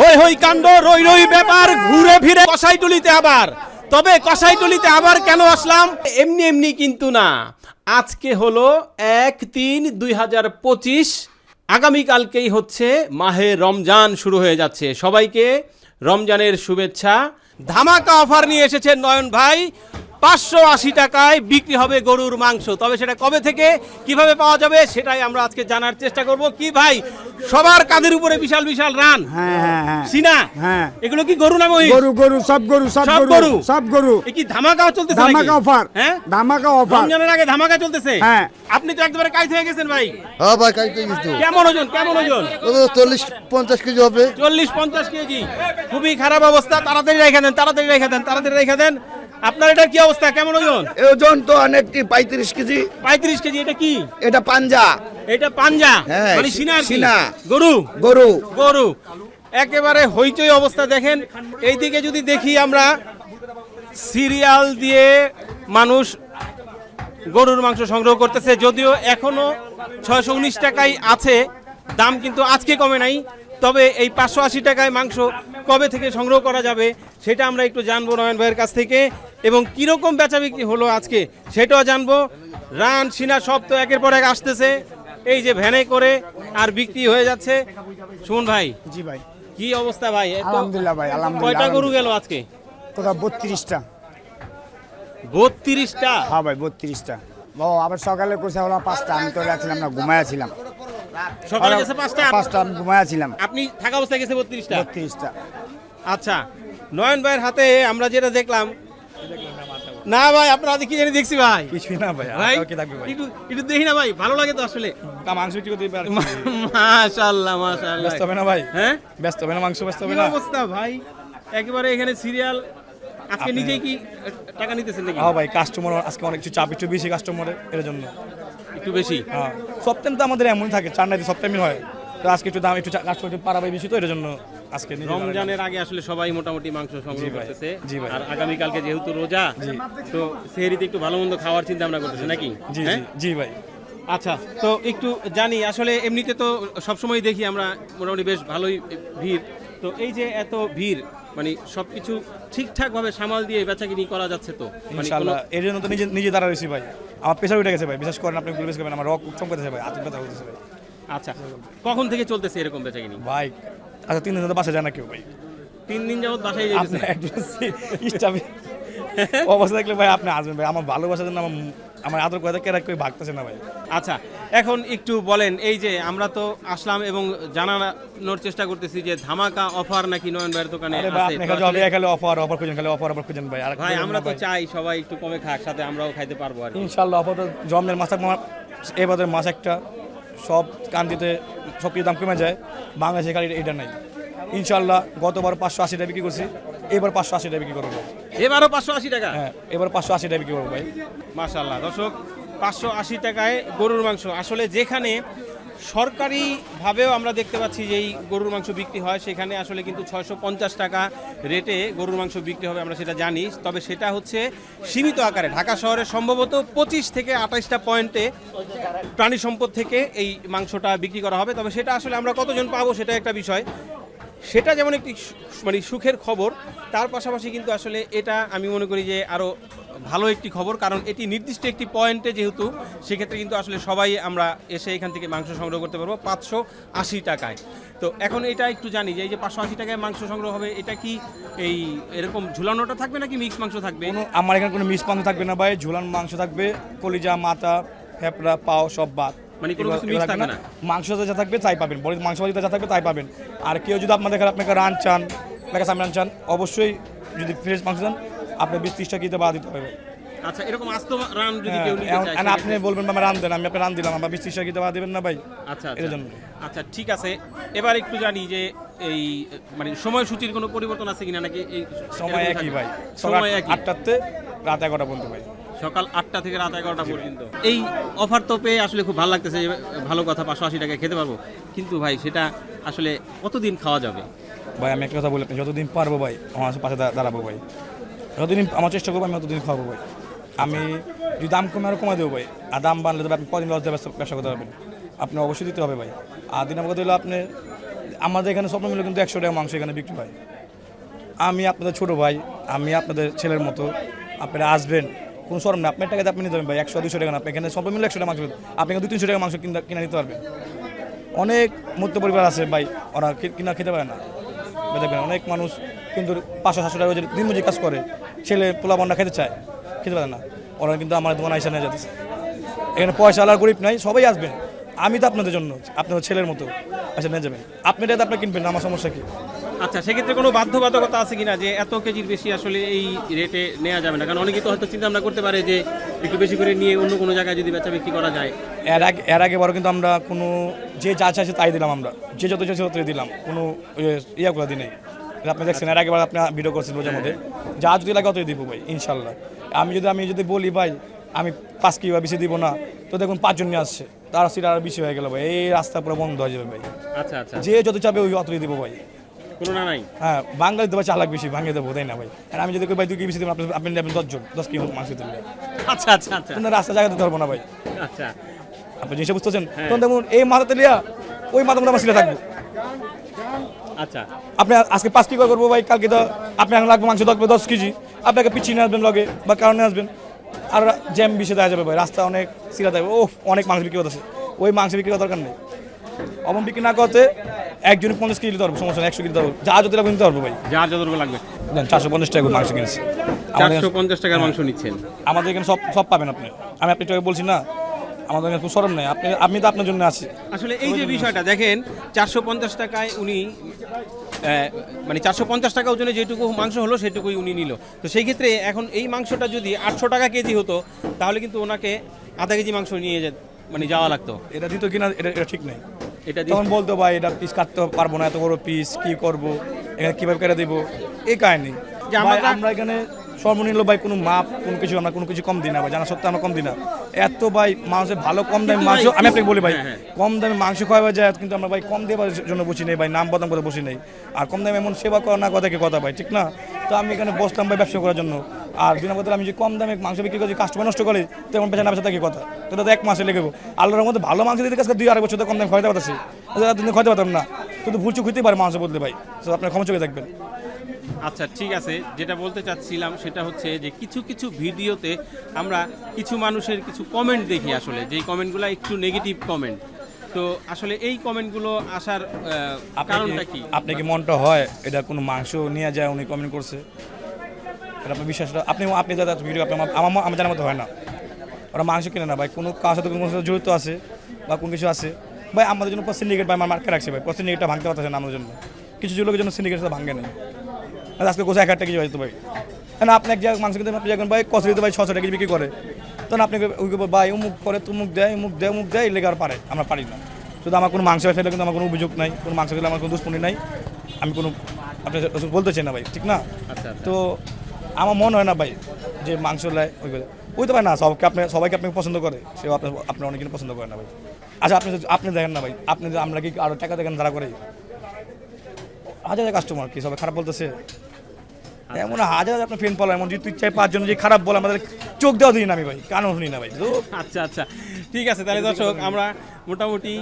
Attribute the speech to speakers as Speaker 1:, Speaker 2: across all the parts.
Speaker 1: হই হই কাণ্ড, রই রই ব্যাপার, ঘুরে ফিরে কসাইটুলিতে আবার। তবে কসাইটুলিতে আবার কেন আসলাম? এমনি এমনি কিন্তু না। আজকে হলো এক তিন দুই হাজার পঁচিশ। আগামীকালকেই হচ্ছে মাহে রমজান শুরু হয়ে যাচ্ছে। সবাইকে রমজানের শুভেচ্ছা। ধামাকা অফার নিয়ে এসেছেন নয়ন ভাই। পাঁচশো আশি টাকায় বিক্রি হবে গরুর মাংস। তবে সেটা কবে থেকে কীভাবে পাওয়া যাবে সেটাই আমরা আজকে জানার চেষ্টা করব। কি ভাই সবার কাঁধের উপরে বিশাল বিশাল রান?
Speaker 2: হ্যাঁ হ্যাঁ হ্যাঁ।
Speaker 1: সিনা?
Speaker 2: হ্যাঁ।
Speaker 1: এগুলো কি গরু না মহিষ?
Speaker 2: গরু গরু সব গরু সব গরু? সব গরু।
Speaker 1: কি ধামাকাও চলতেছে
Speaker 2: ধামাকা অফার
Speaker 1: হ্যাঁ?
Speaker 2: ধামাকা অফার
Speaker 1: রমজানের আগে ধামাকা চলতেছে?
Speaker 2: হ্যাঁ।
Speaker 1: আপনি তো একবারে কাইত হয়ে গেছেন ভাই।
Speaker 3: হ্যাঁ ভাই কাইতে গেছি
Speaker 1: কেমন ওজন কেমন ওজন?
Speaker 3: তো চল্লিশ পঞ্চাশ কেজি হবে।
Speaker 1: চল্লিশ পঞ্চাশ কেজি। খুবই খারাপ অবস্থা। তাড়াতাড়ি রেখে দেন তাড়াতাড়ি রেখে দেন তাড়াতাড়ি রেখে দেন। আপনার এটা কি অবস্থা? কেমন ওজন?
Speaker 3: ওজন তো অনেকটি পঁয়ত্রিশ কেজি।
Speaker 1: পঁয়ত্রিশ কেজি এটা কি?
Speaker 3: এটা পাঞ্জা।
Speaker 1: এটা পাঞ্জা?
Speaker 3: হ্যাঁ,
Speaker 1: মানে সিনা
Speaker 3: সিনা।
Speaker 1: গরু?
Speaker 3: গরু।
Speaker 1: গরু। একেবারে হইচই অবস্থা দেখেন। এইদিকে যদি দেখি আমরা সিরিয়াল দিয়ে মানুষ গরুর মাংস সংগ্রহ করতেছে যদিও এখনও ছয়শো উনিশ টাকাই আছে। দাম কিন্তু আজকে কমে নাই তবে এই পাঁচশো আশি টাকায় মাংস কবে থেকে সংগ্রহ করা যাবে? সেটা আমরা একটু জানব নয়ন ভাইয়ের কাছ থেকে। এবং কীরকম বেচা বিক্রি হলো আজকে সেটাও জানব। রান সিনা সব তো একের পর এক আসতেছে। এই যে ভ্যানে করে আর বিক্রি হয়ে যাচ্ছে। সুমন ভাই
Speaker 2: জি ভাই।
Speaker 1: কি অবস্থা ভাই?
Speaker 2: আলহামদুলিল্লাহ ভাই আলহামদুলিল্লাহ
Speaker 1: কয়টা গরু গেল আজকে?
Speaker 2: তোরা বত্রিশটা।
Speaker 1: বত্রিশটা?
Speaker 2: হ্যাঁ ভাই বত্রিশটা। ও আবার সকালে কোসা হলো পাঁচটা আমি তো রাখছিলাম না ঘুমায়াছিলাম
Speaker 1: সকালে গেছে পাঁচটা?
Speaker 2: পাঁচটা আমি ঘুমায়াছিলাম
Speaker 1: আপনি থাকা অবস্থায় গেছে বত্রিশটা?
Speaker 2: বত্রিশটা।
Speaker 1: আচ্ছা। নয়ন ভাইয়ের হাতে আমরা যেটা দেখলাম। না ভাই আপনার কি জানি দেখছি ভাই।
Speaker 4: কিছুই না ভাই
Speaker 1: ভাই একটু একটু দেখি না ভাই ভালো লাগে তো আসলে।
Speaker 4: তা মাংস করতে পারে
Speaker 1: মাশাআল্লাহ মাশাআল্লাহ।
Speaker 4: ব্যস্ত হবে না ভাই?
Speaker 1: হ্যাঁ?
Speaker 4: ব্যস্ত হবে না মাংস ব্যস্ত হবে না?
Speaker 1: অবস্থা ভাই? একেবারে এখানে সিরিয়াল আজকে নিজেই কি টাকা নিতেছেন নাকি?
Speaker 4: হ্যাঁ ভাই কাস্টমার আজকে অনেক কিছু চাপ একটু বেশি কাস্টমারের এর জন্য।
Speaker 1: একটু বেশি?
Speaker 4: হ্যাঁ। সপ্তাহে তো আমাদের এমন থাকে চার নাইতে সপ্তাহে হয়। তো আজকে একটু দাম একটু কাস্টমার একটু পারাবাই বেশি তো এর জন্য আজকে
Speaker 1: রমজানের আগে আসলে সবাই মোটামুটি মাংস সংগ্রহ করতেছে। আর আগামীকালকে যেহেতু রোজা তো সেহরিতে একটু ভালো মন্দ খাওয়ার চিন্তা ভাবনা করতেছে নাকি?
Speaker 4: জি
Speaker 1: হ্যাঁ?
Speaker 4: জি ভাই।
Speaker 1: আচ্ছা তো একটু জানি আসলে এমনিতে তো সবসময় দেখি আমরা মোটামুটি বেশ ভালোই ভিড়। তো এই যে এত ভিড় মানে সবকিছু ঠিকঠাক ভাবে সামাল দিয়ে বেচাকিনি করা যাচ্ছে তো? মানে
Speaker 4: ইনশাআল্লাহ এর জন্য তো নিজে নিজে দাঁড়া রয়েছি ভাই। আমার প্রেশার উঠে গেছে ভাই বিশেষ করেন আপনি বিশেষ করবেন আমার রক চমকাতেছে ভাই আতঙ্ক ব্যথা হতেছে ভাই।
Speaker 1: আচ্ছা কখন থেকে চলতেছে এরকম বেচাকিনি
Speaker 4: ভাই আচ্ছা তিন দিন ধরে বাসা যায় না কেউ ভাই।
Speaker 1: তিন দিন যাবত বাসায়
Speaker 4: আপনি
Speaker 1: যাইতেছে
Speaker 4: একজন স্টাফে অবস্থা দেখলে ভাই আপনি আসবেন ভাই। আমার ভালোবাসার জন্য আমার আমার আদর কথা কেরা কেউ ভাগতেছে না ভাই।
Speaker 1: আচ্ছা এখন একটু বলেন এই যে আমরা তো আসলাম এবং জানানোর চেষ্টা করতেছি যে ধামাকা অফার নাকি নয়ন ভাইয়ের দোকানে আছে।
Speaker 4: খালি অফার অফার খুঁজেন খালি অফার অফার খুঁজেন ভাই। আর
Speaker 1: ভাই আমরা তো চাই সবাই একটু কমে খাক সাথে আমরাও খাইতে পারব আর কি।
Speaker 4: ইনশাল্লাহ অফার তো জমের মাছ এবারে মাছ একটা। সব কান্দিতে সব কিছু দাম কমে যায় বাংলাদেশে খালি এটা নাই। ইনশাল্লাহ গতবার পাঁচশো আশি টাকা বিক্রি করছি এবার পাঁচশো আশি টাকা বিক্রি করব
Speaker 1: এবারও পাঁচশো আশি টাকা?
Speaker 4: হ্যাঁ এবার পাঁচশো আশি টাকা বিক্রি করব ভাই।
Speaker 1: মাশাল্লাহ দর্শক পাঁচশো আশি টাকায় গরুর মাংস। আসলে যেখানে সরকারিভাবেও আমরা দেখতে পাচ্ছি যে এই গরুর মাংস বিক্রি হয়। সেখানে আসলে কিন্তু ছয়শো পঞ্চাশ টাকা রেটে গরুর মাংস বিক্রি হবে, আমরা সেটা জানি। তবে সেটা হচ্ছে সীমিত আকারে। ঢাকা শহরে সম্ভবত পঁচিশ থেকে আঠাইশটা পয়েন্টে প্রাণী সম্পদ থেকে এই মাংসটা বিক্রি করা হবে। তবে সেটা আসলে আমরা কতজন পাবো সেটা একটা বিষয়। সেটা যেমন একটি মানে সুখের খবর, তার পাশাপাশি কিন্তু আসলে এটা আমি মনে করি যে আরও ভালো একটি খবর কারণ এটি নির্দিষ্ট একটি পয়েন্টে যেহেতু সেক্ষেত্রে কিন্তু আসলে সবাই আমরা এসে এখান থেকে মাংস সংগ্রহ করতে পারব পাঁচশো আশি টাকায়। তো এখন এটা একটু জানি যে এই যে পাঁচশো আশি টাকায় মাংস সংগ্রহ হবে এটা কি এই এরকম ঝুলানোটা থাকবে নাকি মিক্স মাংস থাকবে?
Speaker 4: আমার এখানে কোনো মিস মাংস থাকবে না ভাই ঝুলান মাংস থাকবে কলিজা মাথা ফেপড়া পাও সব বাদ।
Speaker 1: মানে কোনো
Speaker 4: এগুলো-
Speaker 1: কিছু
Speaker 4: এগুলো
Speaker 1: থাকবে না?
Speaker 4: মাংস যা থাকবে তাই পাবেন বড় মাংস ভাজিতে যা থাকবে তাই পাবেন। আর কেউ যদি আপনাদের এখানে আপনাকে রান চান আপনাকে সামনে রান চান অবশ্যই যদি ফ্রেশ মাংস চান আপনি বিশ ত্রিশটা কিনতে বাদ দিতে হবে।
Speaker 1: আচ্ছা এরকম আস্ত রান যদি
Speaker 4: হ্যাঁ,
Speaker 1: কেউ নিতে চায়
Speaker 4: আপনি বলবেন রান দেন আমি আপনার রান দিলাম আমার বিশ ত্রিশটা কিনতে বাদ দিবেন না ভাই
Speaker 1: আচ্ছা
Speaker 4: এর
Speaker 1: আচ্ছা।
Speaker 4: জন্য।
Speaker 1: আচ্ছা ঠিক আছে। এবার একটু জানি যে এই মানে সময়সূচির কোনো পরিবর্তন আছে কিনা নাকি এই
Speaker 4: সময় একই ভাই
Speaker 1: সময় একই।
Speaker 4: আটটাতে রাত এগারোটা পর্যন্ত ভাই।
Speaker 1: সকাল আটটা থেকে রাত এগারোটা পর্যন্ত। এই অফার তো পেয়ে আসলে খুব ভালো লাগতেছে ভালো কথা পাঁচশো আশি টাকায় খেতে পারব কিন্তু ভাই সেটা আসলে কতদিন খাওয়া যাবে?
Speaker 4: ভাই আমি একটা কথা বলি আপনি যতদিন পারব ভাই আমার পাশে দাঁড়াবো ভাই। যতদিন আমার চেষ্টা করব, আমি ততদিন খাওয়াবো ভাই। আমি যদি দাম কমে আরও কমে দেবো ভাই। আর দাম বাড়লে তবে আপনি কদিন দিয়ে ব্যবসা করতে পারবেন। আপনি অবশ্যই দিতে হবে ভাই। আর দিন আমার কথা হলো আপনি আমাদের এখানে স্বপ্ন মিলে কিন্তু একশো টাকা মাংস এখানে বিক্রি হয়। আমি আপনাদের ছোট ভাই, আমি আপনাদের ছেলের মতো। আপনারা আসবেন, কোনো শরম না আপনার টাকাতে আপনি নিতে পারবেন ভাই। একশো, দুশো টাকা না। আপনি এখানে স্বপ্ন মিলে একশো টাকা মাংস আপনি এখানে দু তিনশো টাকা মাংস কিনা কিনে নিতে পারবেন। অনেক মধ্য পরিবার আছে ভাই। ওরা কিনা খেতে পারে না। অনেক মানুষ কিন্তু পাঁচশো সাতশো টাকা দিন মজুরি কাজ করে ছেলে পোলা বন্ডা খেতে চায় খেতে পারে না। ওরা কিন্তু আমার দোকান আইসা নিয়ে যাচ্ছে এখানে পয়সা আলার গরিব নাই সবাই আসবেন। আমি তো আপনাদের জন্য আপনাদের ছেলের মতো আচ্ছা নিয়ে যাবেন। আপনি এটা আপনি কিনবেন আমার সমস্যা কি?
Speaker 1: আচ্ছা সেক্ষেত্রে কোনো বাধ্যবাধকতা আছে কিনা যে এত কেজির বেশি আসলে এই রেটে নেওয়া যাবে না? কারণ অনেকে তো হয়তো চিন্তা ভাবনা করতে পারে যে একটু বেশি করে নিয়ে অন্য কোনো জায়গায় যদি বেচা বিক্রি করা যায়।
Speaker 4: এর আগে এর আগে বড় কিন্তু আমরা কোনো যে যা চাইছে তাই দিলাম আমরা। যে যত চাইছে ততই দিলাম। কোনো ইয়ে- ইয়া করে দিই আপনি দেখছেন এর আগে আপনি ভিডিও করছেন রোজার মধ্যে। যা যদি লাগে ততই দিব ভাই ইনশাল্লাহ আমি যদি আমি যদি বলি ভাই আমি পাঁচ কি বা বেশি দিব না তো দেখুন পাঁচজন নিয়ে আসছে তার সিট আর বেশি হয়ে গেল ভাই। এই রাস্তা পুরো বন্ধ হয়ে যাবে ভাই।
Speaker 1: আচ্ছা আচ্ছা।
Speaker 4: যে যত চাবে ওই অতই দিব ভাই।
Speaker 1: নাই?
Speaker 4: হ্যাঁ বাঙালি দেবো চালাক বেশি ভাঙিয়ে দেবো তাই না ভাই? আর আমি যদি কই ভাই দুই কি বেশি দেবেন আপনি আপনি নেবেন দশজন দশ কিলো মাংস দিলে
Speaker 1: আচ্ছা আচ্ছা আচ্ছা।
Speaker 4: কিন্তু রাস্তা জায়গাতে ধরবো না ভাই।
Speaker 1: আচ্ছা।
Speaker 4: আপনি জিনিসটা বুঝতেছেন? তখন দেখুন এই মাথাতে লিয়া ওই মাথা মধ্যে আমার সিলে থাকব।
Speaker 1: আচ্ছা।
Speaker 4: আপনি আজকে পাঁচ কেজি করব ভাই কালকে তো আপনি এখন লাগবে মাংস লাগবে দশ কেজি। আপনাকে পিছিয়ে নিয়ে আসবেন লগে বা কারণে আসবেন। আর জ্যাম বেশি দেওয়া যাবে ভাই রাস্তা অনেক সিরা থাকবে ও অনেক মাংস বিক্রি করতেছে। ওই মাংস বিক্রি করার দরকার নেই। অমন বিক্রি না করতে একজন পঞ্চাশ কেজি দিতে সমস্যা নেই একশো কেজি পারব। যা যদি লাগবে নিতে পারব ভাই।
Speaker 1: যার যতটুকু লাগবে।
Speaker 4: চারশো পঞ্চাশ টাকা করে মাংস কিনেছি।
Speaker 1: চারশো পঞ্চাশ টাকার মাংস নিচ্ছেন।
Speaker 4: আমাদের এখানে সব সব পাবেন আপনি। আমি আপনি বলছি না আমাদের এখানে খুব সরম নেই। আপনি আমি তো আপনার জন্য আছি।
Speaker 1: আসলে এই যে বিষয়টা দেখেন চারশো পঞ্চাশ টাকায় উনি মানে চারশো পঞ্চাশ টাকা ওজনে যেটুকু মাংস হলো সেটুকুই উনি নিল। তো সেই ক্ষেত্রে এখন এই মাংসটা যদি আটশো টাকা কেজি হতো তাহলে কিন্তু ওনাকে আধা কেজি মাংস নিয়ে যেত মানে যাওয়া লাগতো।
Speaker 4: এটা দিত কিনা এটা এটা ঠিক নেই।
Speaker 1: এটা
Speaker 4: তখন বলতো ভাই এটা পিস কাটতে পারব না এত বড় পিস কি করব? এখানে কীভাবে কেটে দেবো? এই কাহিনি।
Speaker 1: আমরা
Speaker 4: এখানে সর্বনিম্ন ভাই কোনো মাপ কোনো কিছু আমরা কোনো কিছু কম দিই না ভাই জানা সত্ত্বেও আমরা কম দিই না। এত ভাই মানুষের ভালো কম দামি মাংস আমি আপনাকে বলি ভাই
Speaker 1: হ্যাঁ, হ্যাঁ।
Speaker 4: কম দামে মাংস খাওয়া যায় কিন্তু আমরা ভাই কম দেওয়ার জন্য বসি নেই ভাই নাম বদনাম করে বসি নেই। আর কম দামে এমন সেবা করা না কথা কি কথা ভাই ঠিক না? তো আমি এখানে বসলাম ভাই ব্যবসা করার জন্য। আর বিনা বদলে আমি যে কম দামে মাংস বিক্রি করি কাস্টমার নষ্ট করে তেমন বেচা না বেচা থাকি কথা। তো তো এক মাসে লেগে আল্লাহর মধ্যে ভালো মাংস দিতে কাছে দুই আড়াই বছর তো কম দামে খাইতে পারতেছি। দিন খাইতে পারতাম না। কিন্তু ভুল চুক হইতে পারে মাংস বদলে ভাই। তো আপনার ক্ষমা চোখে দেখবেন।
Speaker 1: আচ্ছা ঠিক আছে। যেটা বলতে চাচ্ছিলাম সেটা হচ্ছে যে কিছু কিছু ভিডিওতে আমরা কিছু মানুষের কিছু কমেন্ট দেখি আসলে। যেই কমেন্টগুলো একটু নেগেটিভ কমেন্ট তো আসলে এই কমেন্টগুলো আসার কারণটা কি?
Speaker 4: আপনি কি মনটা হয় এটা কোনো মাংস নিয়ে যায় উনি কমেন্ট করছে? এটা আপনার বিশ্বাসটা আপনি আপনি দাদা ভিডিও আপনি আমার আমার জানার মতো হয় না। ওরা মাংস কিনে না ভাই। কোনো কার সাথে কোনো সাথে জড়িত আছে বা কোনো কিছু আছে? ভাই আমাদের জন্য সিন্ডিকেট ভাই আমার মার্কে রাখছে ভাই। সিন্ডিকেটটা ভাঙতে পারতেছে না আমাদের জন্য। কিছু লোকের জন্য সিন্ডিকেট ভাঙে নেই। আজকে কোথায় এক একটা কিছু হয়তো ভাই না আপনি এক জায়গায় কিনতে আপনি যখন ভাই কষ্ট দিতে ভাই ছশো টাকা বিক্রি করে। তখন আপনি ওই ভাই অমুক করে তুমুক দেয় মুখ দেয় মুখ দেয় লেগে আর পারে? আমরা পারি না। শুধু আমার কোনো মাংস ফেলে কিন্তু আমার কোনো অভিযোগ নাই কোনো মাংস খেলে আমার কোনো দুষ্পনি নাই। আমি কোনো আপনি বলতে চাই না ভাই ঠিক না?
Speaker 1: আচ্ছা আচ্ছা।
Speaker 4: তো আমার মনে হয় না ভাই যে মাংস লাই ওই করে ওই তো ভাই না সবকে আপনি সবাইকে আপনি পছন্দ করে সেও আপনার আপনি অনেকদিন পছন্দ করেন না ভাই। আচ্ছা আপনি আপনি দেখেন না ভাই আপনি আমরা কি আরও টাকা দেখেন যারা করে? হাজার হাজার কাস্টমার কি সবাই খারাপ বলতেছে? এমন হাজার হাজার আপনার ফ্রেন্ড ফলো এমন যদি তুই চাই পাঁচজন যে খারাপ বলে আমাদের চোখ দেওয়া দিই না আমি ভাই কানও শুনি না ভাই তো
Speaker 1: আচ্ছা আচ্ছা। ঠিক আছে তাহলে দর্শক আমরা মোটামুটি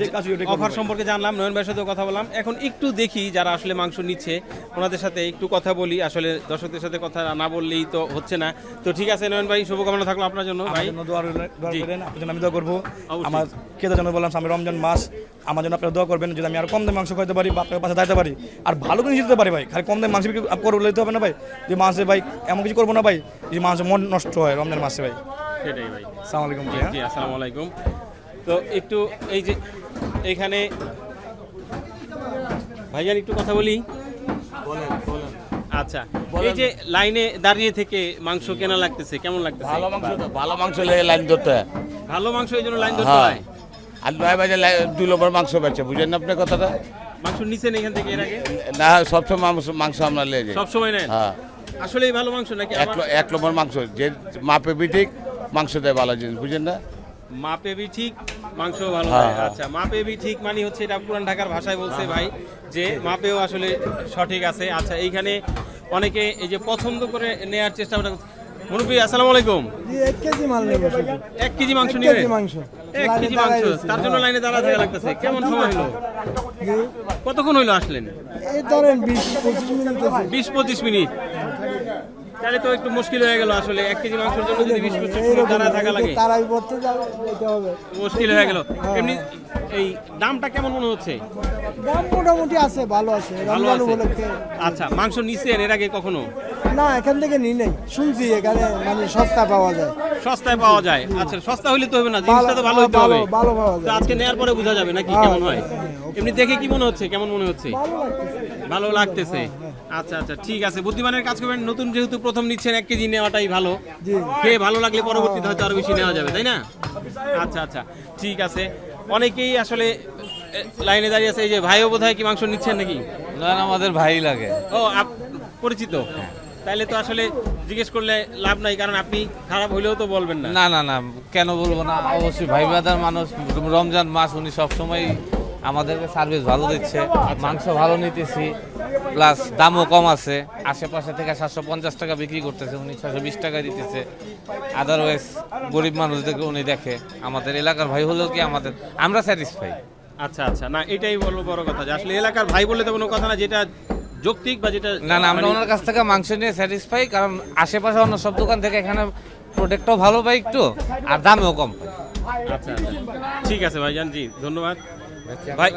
Speaker 4: যে কাজ
Speaker 1: অফার সম্পর্কে জানলাম নয়ন ভাইয়ের সাথেও কথা বললাম। এখন একটু দেখি যারা আসলে মাংস নিচ্ছে ওনাদের সাথে একটু কথা বলি। আসলে দর্শকদের সাথে কথা না বললেই তো হচ্ছে না। তো ঠিক আছে নয়ন ভাই শুভকামনা থাকল আপনার জন্য ভাই।
Speaker 4: দোয়া আমি দোয়া করব। আমার কেদার জন্য বললাম আমি রমজান মাস আমার জন্য আপনারা দোয়া করবেন যদি আমি আর কম দামে মাংস খাইতে পারি বা আপনার পাশে দাঁড়াতে পারি আর ভালো জিনিস দিতে পারি ভাই। খালি কম দামে মাংস বিক্রি করে হবে না ভাই? যে মাসে ভাই এমন কিছু করব না ভাই যে মাংসের মন নষ্ট হয় রমজান মাসে ভাই।
Speaker 1: সেটাই ভাই।
Speaker 4: সালাম আলাইকুম ভাই?
Speaker 1: জি আসসালামু আলাইকুম। তো একটু এই যে এইখানে ভাইজান একটু কথা বলি? আচ্ছা এই যে লাইনে দাঁড়িয়ে থেকে মাংস কেনা লাগতেছে কেমন লাগতেছে?
Speaker 5: ভালো মাংস ভালো মাংস লেগে লাইন ধরতে হয়।
Speaker 1: ভালো মাংস এই জন্য লাইন ধরতে
Speaker 5: হ্যাঁ।
Speaker 1: হয়?
Speaker 5: আর নয় বাজে দুই নম্বর মাংস বেচে বুঝেন না আপনার কথাটা?
Speaker 1: মাংস নিছেন এখান থেকে এর আগে?
Speaker 5: না সবসময় মাংস মাংস আমরা লেগে যাই।
Speaker 1: সব সময় নেন?
Speaker 5: হ্যাঁ।
Speaker 1: আসলেই ভালো মাংস নাকি
Speaker 5: এক এক নম্বর মাংস যে মাপে বিঠিক মাংস দেয় ভালো জিনিস বুঝেন না?
Speaker 1: মাপে বি ঠিক মাংস ভালো
Speaker 5: হ্যাঁ,
Speaker 1: হয়
Speaker 5: হ্যাঁ।
Speaker 1: আচ্ছা মাপে বি ঠিক মানে হচ্ছে এটা পুরান ঢাকার ভাষায় বলছে ভাই যে মাপেও আসলে সঠিক আছে। আচ্ছা এইখানে অনেকে এই যে পছন্দ করে নেয়ার চেষ্টা করে মুরব্বী আসসালামু আলাইকুম।
Speaker 6: জি এক কেজি মাল নেব শুধু
Speaker 1: এক কেজি মাংস
Speaker 6: এক
Speaker 1: নিবেন
Speaker 6: কেজি মাংস।
Speaker 1: এক
Speaker 6: লাইনে
Speaker 1: কেজি মাংস। তার জন্য লাইনে দাঁড়া থাকা লাগতেছে। কেমন সময় হলো? কতক্ষণ হইল আসলেন?
Speaker 6: এই ধরেন বিশ পঁচিশ মিনিট আছে।
Speaker 1: বিশ পঁচিশ মিনিট। তাহলে তো একটু মুশকিল হয়ে গেল আসলে। এক কেজি মাংসের জন্য যদি বিশ পঁচিশ থাকা লাগে।
Speaker 6: তারাই পড়তে হবে।
Speaker 1: মুশকিল হয়ে গেল। এমনি এই দামটা কেমন মনে হচ্ছে?
Speaker 6: দাম মোটামুটি আছে ভালো আছে।
Speaker 1: ভালো আচ্ছা মাংস নিছেন এর আগে কখনো?
Speaker 6: না এখান থেকে নিই নাই। শুনছি এখানে মানে সস্তা পাওয়া যায়।
Speaker 1: সস্তায় পাওয়া যায়। আচ্ছা সস্তা হইলে তো হবে না জিনিসটা তো ভালো হইতে হবে।
Speaker 6: ভালো পাওয়া
Speaker 1: তো
Speaker 6: যায়
Speaker 1: আজকে নেয়ার পরে বোঝা যাবে নাকি
Speaker 6: হ্যাঁ,
Speaker 1: কেমন হয়
Speaker 6: হ্যাঁ,
Speaker 1: এমনি দেখে কি মনে হচ্ছে? কেমন মনে হচ্ছে?
Speaker 6: ভালো লাগতেছে।
Speaker 1: আচ্ছা আচ্ছা ঠিক আছে। বুদ্ধিমানের কাজ করবেন। নতুন যেহেতু প্রথম নিচ্ছেন এক কেজি নেওয়াটাই ভালো। খেয়ে ভালো লাগলে পরবর্তীতে হয়তো আরও বেশি নেওয়া যাবে তাই না? আচ্ছা আচ্ছা ঠিক আছে। অনেকেই আসলে লাইনে দাঁড়িয়ে আছে। এই যে ভাইও বোধহয় কি মাংস নিচ্ছেন নাকি?
Speaker 7: না না, আমাদের ভাই লাগে।
Speaker 1: ও আপ- পরিচিত? তাইলে তো আসলে জিজ্ঞেস করলে লাভ নাই কারণ আপনি খারাপ হইলেও তো বলবেন না।
Speaker 7: না না না কেন বলব না? অবশ্যই ভাই বাদার মানুষ রমজান মাস উনি সবসময় আমাদেরকে সার্ভিস ভালো দিচ্ছে মাংস ভালো নিতেছি প্লাস দামও কম আছে। আশেপাশে থেকে সাতশো পঞ্চাশ টাকা বিক্রি করতেছে উনি ছশো বিশ টাকা দিতেছে। আদারওয়াইজ গরিব মানুষদেরকে উনি দেখে আমাদের এলাকার ভাই হলেও কি আমাদের আমরা স্যাটিসফাই
Speaker 1: আচ্ছা আচ্ছা না এটাই বলব বড় কথা যে আসলে এলাকার ভাই বলে তো কোনো কথা না যেটা যৌক্তিক বা যেটা
Speaker 7: না না আমরা
Speaker 1: মানে-
Speaker 7: ওনার কাছ থেকে মাংস নিয়ে স্যাটিসফাই কারণ আশেপাশে অন্য সব দোকান থেকে এখানে প্রোডাক্টও ভালো পাই একটু আর দামেও কম পাই।
Speaker 1: আচ্ছা আচ্ছা। ঠিক আছে ভাইজান জি ধন্যবাদ। ভাই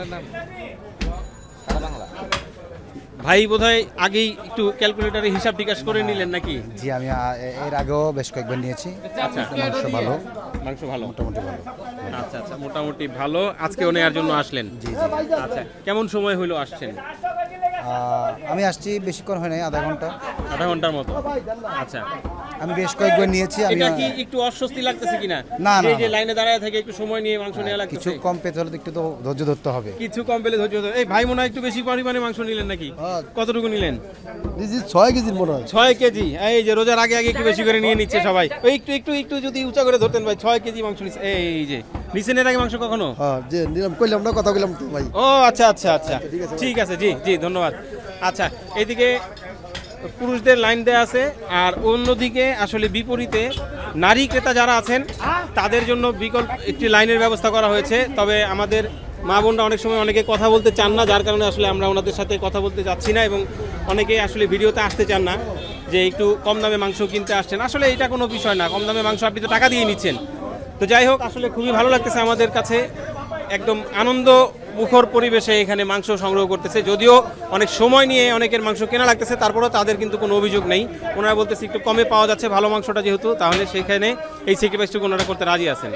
Speaker 1: ভাই বোধহয় আগেই একটু ক্যালকুলেটারে হিসাব টিকাশ করে নিলেন নাকি?
Speaker 2: জি আমি এর আগেও বেশ কয়েকবার নিয়েছি।
Speaker 1: আচ্ছা
Speaker 2: মাংস ভালো।
Speaker 1: মাংস ভালো।
Speaker 2: মোটামুটি ভালো।
Speaker 1: আচ্ছা আচ্ছা মোটামুটি ভালো। আজকেও নেওয়ার জন্য আসলেন।
Speaker 2: জি জি।
Speaker 1: আচ্ছা কেমন সময় হইল আসছেন?
Speaker 2: আমি আসছি বেশিক্ষণ হয় নাই আধা ঘণ্টা।
Speaker 1: আধা ঘণ্টার মতো। আচ্ছা।
Speaker 2: আমি বেশ কয়েকবার নিয়েছি আমি
Speaker 1: এটা কি একটু অস্বস্তি লাগতেছে কিনা?
Speaker 2: না, না,
Speaker 1: যে লাইনে দাঁড়ায় থেকে একটু সময় নিয়ে মাংস নেওয়া
Speaker 2: কিছু কম পেতে হলে একটু তো ধৈর্য ধরতে হবে।
Speaker 1: কিছু কম পেলে ধৈর্য ধরো। এই ভাই মনে হয় একটু বেশি পরিমাণে মাংস নিলেন নাকি? কতটুকু নিলেন?
Speaker 3: দিদি ছয় কেজি মনে হয়।
Speaker 1: ছয় কেজি। এই যে রোজার আগে আগে একটু বেশি করে নিয়ে নিচ্ছে সবাই। ওই একটু একটু একটু যদি উঁচা করে ধরতেন ভাই ছয় কেজি মাংস নিচ্ছে এই যে নিছেন এর আগে মাংস কখনো?
Speaker 3: হ্যাঁ যে নিলাম কইলাম না কথা কইলাম তো ভাই।
Speaker 1: ও আচ্ছা আচ্ছা আচ্ছা। ঠিক আছে জি জি ধন্যবাদ। আচ্ছা এইদিকে পুরুষদের লাইন দেওয়া আছে। আর অন্যদিকে আসলে বিপরীতে নারী ক্রেতা যারা আছেন, তাদের জন্য বিকল্প একটি লাইনের ব্যবস্থা করা হয়েছে। তবে আমাদের মা বোনরা অনেক সময় অনেকে কথা বলতে চান না, যার কারণে আসলে আমরা ওনাদের সাথে কথা বলতে যাচ্ছি না এবং অনেকে আসলে ভিডিওতে আসতে চান না যে একটু কম দামে মাংস কিনতে আসছেন। আসলে এটা কোনো বিষয় না, কম দামে মাংস আপনি তো টাকা দিয়ে নিচ্ছেন। তো যাই হোক, আসলে খুবই ভালো লাগতেছে আমাদের কাছে। একদম আনন্দ মুখর পরিবেশে এখানে মাংস সংগ্রহ করতেছে। যদিও অনেক সময় নিয়ে অনেকের মাংস কেনা লাগতেছে, তারপরেও তাদের কিন্তু কোনো অভিযোগ নেই। ওনারা বলতেছে একটু কমে পাওয়া যাচ্ছে ভালো মাংসটা যেহেতু, তাহলে সেখানে এই স্যাক্রিফাইসটুকু ওনারা করতে রাজি আছেন।